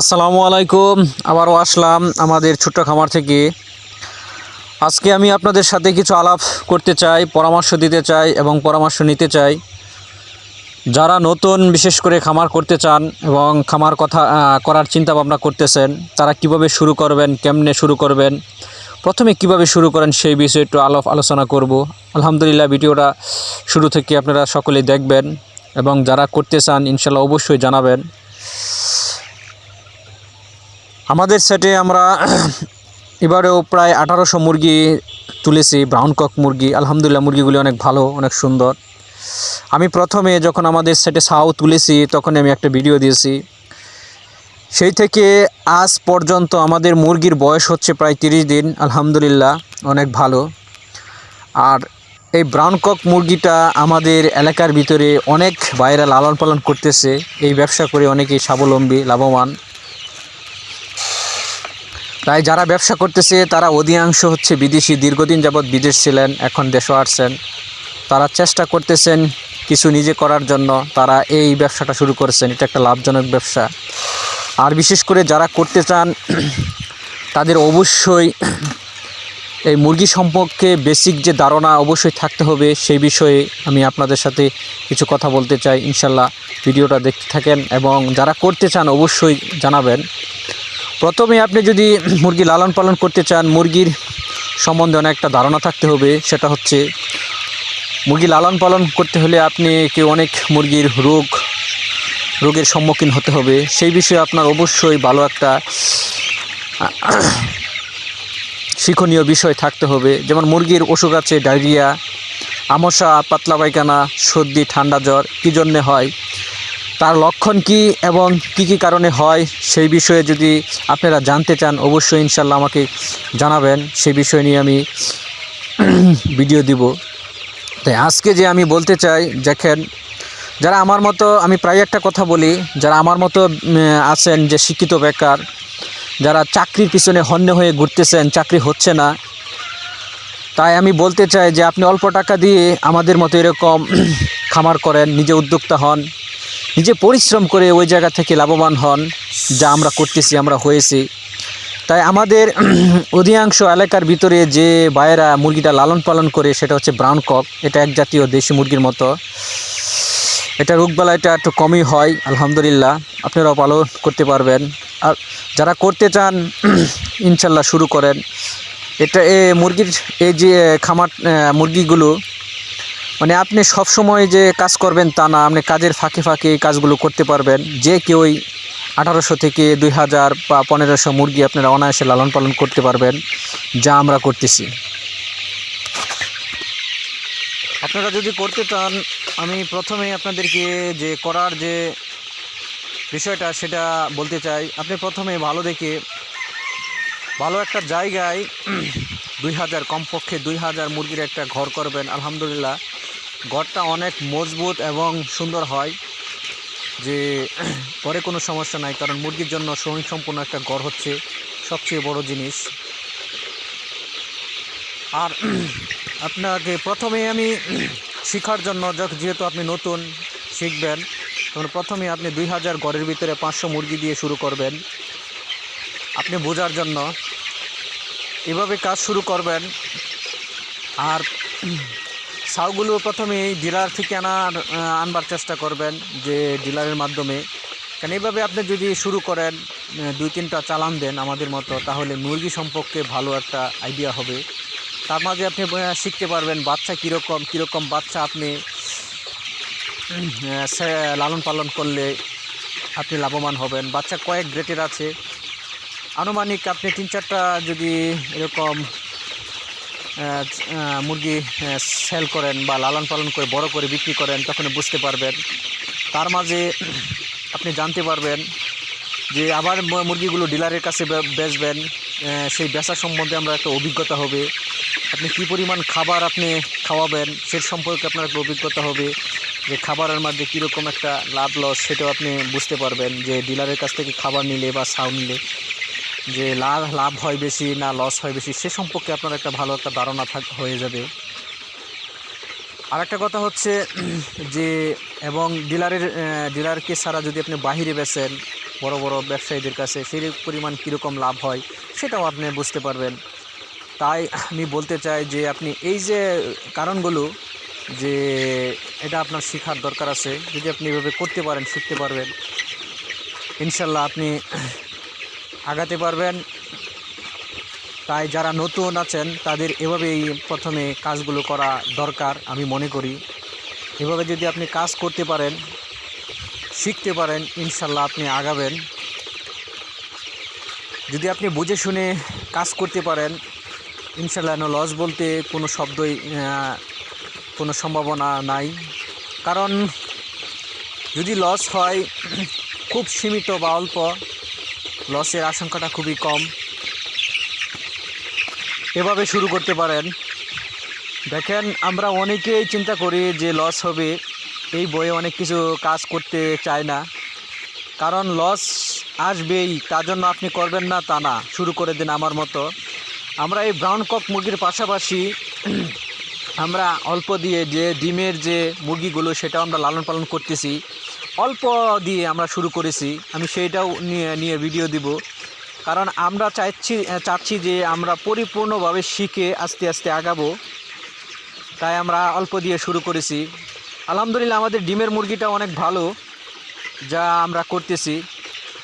আসসালামু আলাইকুম। আবারও আসলাম আমাদের ছোট্ট খামার থেকে। আজকে আমি আপনাদের সাথে কিছু আলাপ করতে চাই, পরামর্শ দিতে চাই এবং পরামর্শ নিতে চাই। যারা নতুন বিশেষ করে খামার করতে চান এবং খামার কথা করার চিন্তা ভাবনা করতেছেন, তারা কীভাবে শুরু করবেন, কেমনে শুরু করবেন, প্রথমে কীভাবে শুরু করেন সেই বিষয়ে একটু আলাপ আলোচনা করব। আলহামদুলিল্লাহ, ভিডিওটা শুরু থেকে আপনারা সকলেই দেখবেন এবং যারা করতে চান ইনশাল্লাহ অবশ্যই জানাবেন। আমাদের সেটে আমরা এবারেও প্রায় আঠারোশো মুরগি তুলেছি ব্রাউন কক মুরগি। আলহামদুলিল্লাহ, মুরগিগুলি অনেক ভালো, অনেক সুন্দর। আমি প্রথমে যখন আমাদের সেটে সাউ তুলেছি তখন আমি একটা ভিডিও দিয়েছি। সেই থেকে আজ পর্যন্ত আমাদের মুরগির বয়স হচ্ছে প্রায় তিরিশ দিন। আলহামদুলিল্লাহ, অনেক ভালো। আর এই ব্রাউন কক মুরগিটা আমাদের এলাকার ভিতরে অনেক বাইরা লালন পালন করতেছে। এই ব্যবসা করে অনেকেই স্বাবলম্বী, লাভবান। তাই যারা ব্যবসা করতেছে, তারা অধিকাংশ হচ্ছে বিদেশি। দীর্ঘদিন যাবৎ বিদেশ ছিলেন, এখন দেশে আসছেন। তারা চেষ্টা করতেছেন কিছু নিজে করার জন্য। তারা এই ব্যবসাটা শুরু করেছেন। এটা একটা লাভজনক ব্যবসা। আর বিশেষ করে যারা করতে চান, তাদের অবশ্যই এই মুরগি সম্পর্কে বেসিক যে ধারণা অবশ্যই থাকতে হবে, সেই বিষয়ে আমি আপনাদের সাথে কিছু কথা বলতে চাই। ইনশাল্লাহ ভিডিওটা দেখতে থাকেন এবং যারা করতে চান, অবশ্যই জানাবেন। প্রথমে আপনি যদি মুরগি লালন পালন করতে চান, মুরগির সম্বন্ধে অনেকটা ধারণা থাকতে হবে। সেটা হচ্ছে, মুরগি লালন পালন করতে হলে আপনি কি অনেক মুরগির রোগ, রোগের সম্মুখীন হতে হবে। সেই বিষয়ে আপনার অবশ্যই ভালো একটা, শিক্ষণীয় বিষয় থাকতে হবে। যেমন মুরগির অসুখ আছে, ডায়রিয়া আমশা পাতলা পায়খানা, সর্দি, ঠান্ডা জ্বর, কী জন্যে হয়? তার লক্ষণ কি এবং কি কি কারণে হয় সেই বিষয়ে যদি আপনারা জানতে চান, অবশ্যই ইনশাল্লাহ আমাকে জানাবেন। সেই বিষয় নিয়ে আমি ভিডিও দিব। তাই আজকে যে আমি বলতে চাই, দেখেন, যারা আমার মতো, আমি প্রায় একটা কথা বলি, যারা আমার মতো আছেন যে শিক্ষিত বেকার, যারা চাকরির পিছনে হন্য হয়ে ঘুরতেছেন, চাকরি হচ্ছে না, তাই আমি বলতে চাই যে আপনি অল্প টাকা দিয়ে আমাদের মতো এরকম খামার করেন, নিজে উদ্যোক্তা হন। নিজে পরিশ্রম করে ওই জায়গা থেকে লাভবান হন, যা আমরা করতেছি, আমরা হয়েছি। তাই আমাদের অধিকাংশ এলাকার ভিতরে যে বায়েরা মুরগিটা লালন পালন করে, সেটা হচ্ছে ব্রাউন কক এটা এক জাতীয় দেশি মুরগির মতো। এটা রোগবালা এটা একটু কমই হয়, আলহামদুলিল্লাহ। আপনারাও পালন করতে পারবেন। আর যারা করতে চান, ইনশাল্লাহ শুরু করেন। এটা এ মুরগির এই যে খামার মুরগিগুলো মানে আপনি সব সময় যে কাজ করবেন তা না, আপনি কাজের ফাঁকে ফাঁকে এই কাজগুলো করতে পারবেন। যে কেউই আঠারোশো থেকে দুই হাজার বা পনেরোশো মুরগি আপনারা অনায়াসে লালন পালন করতে পারবেন, যা আমরা করতেছি। আপনারা যদি করতে চান, আমি প্রথমেই আপনাদেরকে যে করার যে বিষয়টা সেটা বলতে চাই। আপনি প্রথমে ভালো দেখে, ভালো একটা জায়গায় দুই হাজার কমপক্ষে দুই হাজার মুরগির একটা ঘর করবেন, আলহামদুলিল্লাহ। ঘরটা অনেক মজবুত এবং সুন্দর হয় যে ঘরে কোনো সমস্যা নাই, কারণ মুরগির জন্য সম্পূর্ণ একটা ঘর হচ্ছে সবচেয়ে বড় জিনিস। আর আপনাকে প্রথমে আমি শেখার জন্য যেহেতু আপনি নতুন শিখবেন, তখন প্রথমে আপনি দুই হাজার ঘরের ভিতরে পাঁচশো মুরগি দিয়ে শুরু করবেন। আপনি বোঝার জন্য এভাবে কাজ শুরু করবেন। আর সাউগুলো প্রথমেই ডিলার থেকে আনার আনবার চেষ্টা করবেন যে ডিলারের মাধ্যমে। কারণ এইভাবে আপনি যদি শুরু করেন দুই তিনটা চালান দেন আমাদের মতো, তাহলে মুরগি সম্পর্কে ভালো একটা আইডিয়া হবে। তার মাঝে আপনি শিখতে পারবেন বাচ্চা কীরকম কীরকম বাচ্চা আপনি লালন পালন করলে আপনি লাভবান হবেন। বাচ্চা কয়েক গ্রেটের আছে। আনুমানিক আপনি তিন চারটা যদি এরকম মুরগি সেল করেন বা লালন পালন করে বড় করে বিক্রি করেন, তখন বুঝতে পারবেন। তার মাঝে আপনি জানতে পারবেন যে আবার মুরগিগুলো ডিলারের কাছে বেচবেন সেই বেচা সম্বন্ধে আমরা একটা অভিজ্ঞতা হবে। আপনি কী পরিমাণ খাবার আপনি খাওয়াবেন সে সম্পর্কে আপনার একটা অভিজ্ঞতা হবে যে খাবারের মধ্যে কীরকম একটা লাভ লস সেটাও আপনি বুঝতে পারবেন যে ডিলারের কাছ থেকে খাবার নিলে বা সাউ নিলে যে লাভ লাভ হয় বেশি না লস হয় বেশি, সে সম্পর্কে আপনার একটা ভালো একটা ধারণা থাক, হয়ে যাবে। আর একটা কথা হচ্ছে যে, এবং ডিলারের ডিলারকে ছাড়া যদি আপনি বাহিরে বেচেন, বড় বড় ব্যবসায়ীদের কাছে, সেই পরিমাণ কীরকম লাভ হয়, সেটাও আপনি বুঝতে পারবেন। তাই আমি বলতে চাই যে, আপনি এই যে কারণগুলো, যে এটা আপনার শেখার দরকার আছে, যদি আপনি এভাবে করতে পারেন, শিখতে পারবেন, ইনশাল্লাহ আপনি আগাতে পারবেন। তাই যারা নতুন আছেন, তাদের এভাবেই প্রথমে কাজগুলো করা দরকার, আমি মনে করি। এভাবে যদি আপনি কাজ করতে পারেন, শিখতে পারেন ইনশাল্লাহ আপনি আগাবেন। যদি আপনি বুঝে শুনে কাজ করতে পারেন ইনশাল্লাহ লস বলতে কোনো শব্দই কোনো সম্ভাবনা নাই। কারণ যদি লস হয়, খুব সীমিত বা অল্প লসের আশঙ্কাটা খুবই কম। এভাবে শুরু করতে পারেন। দেখেন, আমরা অনেকেই চিন্তা করি যে লস হবে। এই বইয়ে অনেক কিছু কাজ করতে চায় না। কারণ লস আসবেই, তার জন্য আপনি করবেন না তা না। শুরু করে দিন আমার মতো। আমরা এই ব্রাউন কক মুরগির পাশাপাশি আমরা অল্প দিয়ে যে ডিমের যে মুরগিগুলো, সেটাও আমরা লালন পালন করতেছি। অল্প দিয়ে আমরা শুরু করেছি। আমি সেইটাও নিয়ে নিয়ে ভিডিও দিব। কারণ আমরা চাইছি, চাচ্ছি যে আমরা পরিপূর্ণভাবে শিখে আস্তে আস্তে আগাবো। তাই আমরা অল্প দিয়ে শুরু করেছি। আলহামদুলিল্লাহ আমাদের ডিমের মুরগিটা অনেক ভালো, যা আমরা করতেছি।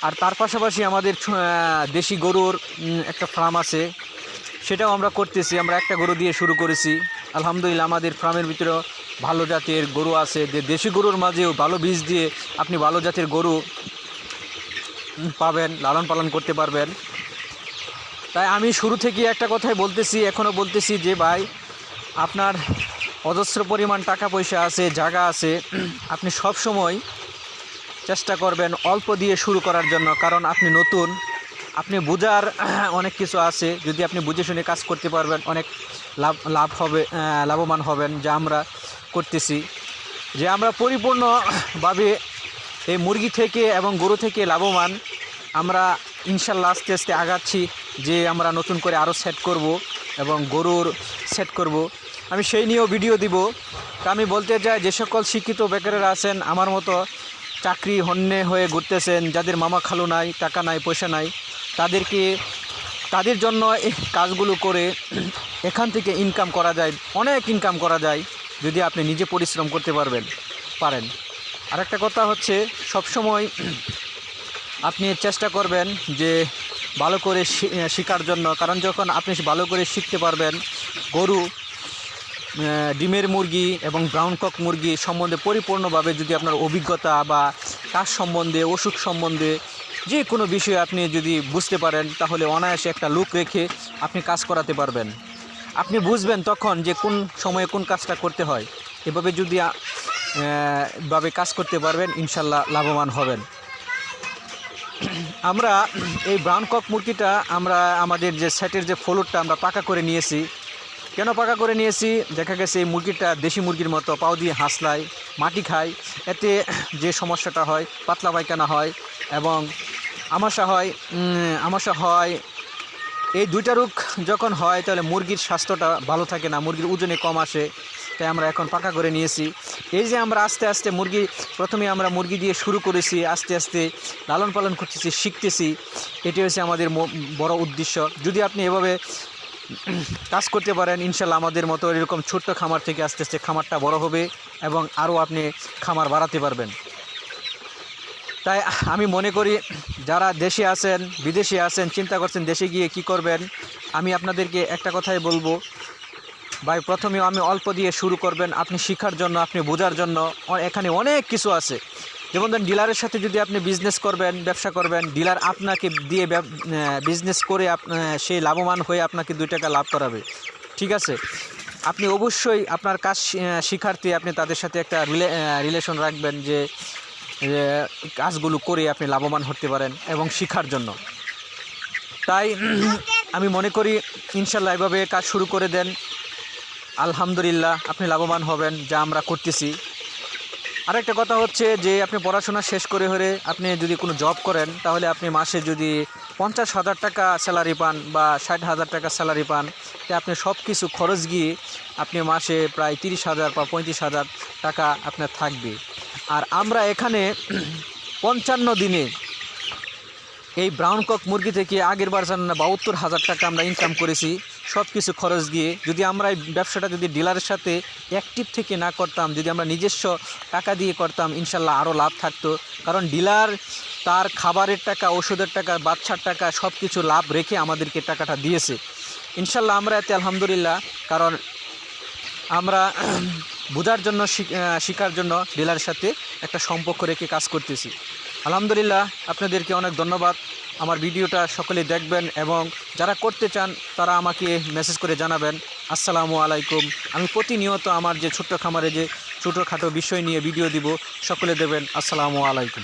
আর তার পাশাপাশি আমাদের দেশি গরুর একটা ফার্ম আছে। সেটাও আমরা করতেছি। আমরা একটা গরু দিয়ে শুরু করেছি। আলহামদুলিল্লাহ আমাদের ফার্মের ভিতরে ভালো জাতের গরু আছে, যে দেশি গরুর মাঝেও ভালো বীজ দিয়ে আপনি ভালো জাতের গরু পাবেন, লালন পালন করতে পারবেন। তাই আমি শুরু থেকে একটা কথাই বলতেছি এখনও বলতেছি যে ভাই, আপনার অজস্র পরিমাণ টাকা পয়সা আছে, জায়গা আছে, আপনি সব সময় চেষ্টা করবেন অল্প দিয়ে শুরু করার জন্য, কারণ আপনি নতুন, আপনি বোঝার অনেক কিছু আছে, যদি আপনি বুঝে শুনে কাজ করতে পারবেন, অনেক লাভ লাভ হবে লাভবান হবেন, যা আমরা করতেছি যে আমরা পরিপূর্ণভাবে এই মুরগি থেকে এবং গরু থেকে লাভবান। আমরা ইনশাল্লাহ আস্তে আস্তে আগাচ্ছি যে আমরা নতুন করে আরও সেট করব এবং গরুর সেট করব। আমি সেই নিয়েও ভিডিও দিব। তা আমি বলতে চাই, যে সকল শিক্ষিত বেকারেরা আছেন, আমার মতো চাকরি হন্যে হয়ে ঘুরতেছেন, যাদের মামা খালু নাই, টাকা নাই, পয়সা নাই, তাদেরকে, তাদের জন্য কাজগুলো করে এখান থেকে ইনকাম করা যায়, অনেক ইনকাম করা যায়। যদি আপনি নিজে পরিশ্রম করতে পারবেন, পারেন। আর একটা কথা হচ্ছে, সবসময় আপনি চেষ্টা করবেন যে ভালো করে শেখার জন্য। কারণ যখন আপনি ভালো করে শিখতে পারবেন, গরু ডিমের মুরগি এবং ব্রাউন কক মুরগি সম্বন্ধে পরিপূর্ণভাবে যদি আপনার অভিজ্ঞতা বা কাজ সম্বন্ধে, অসুখ সম্বন্ধে যে কোনো বিষয়ে আপনি যদি বুঝতে পারেন, তাহলে অনায়াসে একটা লুক রেখে আপনি কাজ করাতে পারবেন। আপনি বুঝবেন তখন যে কোন সময়ে কোন কাজটা করতে হয়। এভাবে যদি ভাবে কাজ করতে পারবেন, ইনশাল্লাহ লাভবান হবেন। আমরা এই ব্রাউন কক মুরগিটা আমরা আমাদের যে সেটের যে ফ্লোরটা আমরা পাকা করে নিয়েছি। কেন পাকা করে নিয়েছি? দেখা গেছে এই মুরগিটা দেশি মুরগির মতো পাও দিয়ে হাসলায়, মাটি খায়। এতে যে সমস্যাটা হয়, পাতলা পায়খানা হয় এবং আমাশা হয় আমাশা হয় এই দুইটা রোগ যখন হয়, তাহলে মুরগির স্বাস্থ্যটা ভালো থাকে না, মুরগির ওজনে কম আসে, তাই আমরা এখন পাকা করে নিয়েছি। এই যে আমরা আস্তে আস্তে মুরগি, প্রথমে আমরা মুরগি দিয়ে শুরু করেছি, আস্তে আস্তে লালন পালন করতেছি, শিখতেছি, এটি হচ্ছে আমাদের বড় উদ্দেশ্য। যদি আপনি এভাবে কাজ করতে পারেন ইনশাল্লাহ আমাদের মতো এরকম ছোট্ট খামার থেকে আস্তে আস্তে খামারটা বড় হবে এবং আরও আপনি খামার বাড়াতে পারবেন। তাই আমি মনে করি যারা দেশে আছেন বিদেশে আছেন চিন্তা করছেন দেশে গিয়ে কি করবেন আমি আপনাদেরকে একটা কথাই বলব। ভাই প্রথমে আমি অল্প দিয়ে শুরু করবেন আপনি শেখার জন্য আপনি বোঝার জন্য। এখানে অনেক কিছু আছে। যেমন ধরেন ডিলারের সাথে যদি আপনি বিজনেস করবেন ব্যবসা করবেন ডিলার আপনাকে দিয়ে বিজনেস করে আপ- আহ, সে লাভবান হয়ে আপনাকে দুই টাকা লাভ করাবে। ঠিক আছে? আপনি অবশ্যই আপনার কাজ শিক্ষার্থী আপনি তাদের সাথে একটা রিলেশন রাখবেন যে কাজগুলো করে আপনি লাভবান হতে পারেন এবং শেখার জন্য। তাই আমি মনে করি ইনশাল্লাহ এভাবে কাজ শুরু করে দেন। আলহামদুলিল্লাহ, আপনি লাভবান হবেন, যা আমরা করতেছি। আরেকটা কথা হচ্ছে যে, আপনি পড়াশোনা শেষ করে হলে আপনি যদি কোনো জব করেন, তাহলে আপনি মাসে যদি পঞ্চাশ হাজার টাকা স্যালারি পান বা ষাট হাজার টাকা স্যালারি পান, তে আপনি সব কিছু খরচ গিয়ে আপনি মাসে প্রায় তিরিশ হাজার বা পঁয়ত্রিশ হাজার টাকা আপনার থাকবে। আর আমরা এখানে পঞ্চান্ন দিনে এই ব্রাউন কক মুরগি থেকে আগের বার জানেন না বাহাত্তর হাজার টাকা আমরা ইনকাম করেছি সব কিছু খরচ দিয়ে। যদি আমরা এই ব্যবসাটা যদি ডিলারের সাথে অ্যাক্টিভ থেকে না করতাম, যদি আমরা নিজস্ব টাকা দিয়ে করতাম, ইনশাল্লাহ আরও লাভ থাকতো। কারণ ডিলার তার খাবারের টাকা, ওষুধের টাকা, বাচ্চার টাকা সব কিছু লাভ রেখে আমাদেরকে টাকাটা দিয়েছে। ইনশাল্লাহ আমরা এতে আলহামদুলিল্লাহ, কারণ আমরা বোঝার জন্য শিখ- শেখার জন্য ডিলারের সাথে একটা সম্পর্ক রেখে কাজ করতেছি। আলহামদুলিল্লাহ, আপনাদেরকে অনেক ধন্যবাদ। আমার ভিডিওটা সকলে দেখবেন এবং যারা করতে চান, তারা আমাকে মেসেজ করে জানাবেন। আসসালামু আলাইকুম। আমি প্রতিনিয়ত আমার যে ছোট্ট খামারে যে ছোটোখাটো বিষয় নিয়ে ভিডিও দিব, সকলে দেবেন। আসসালামু আলাইকুম।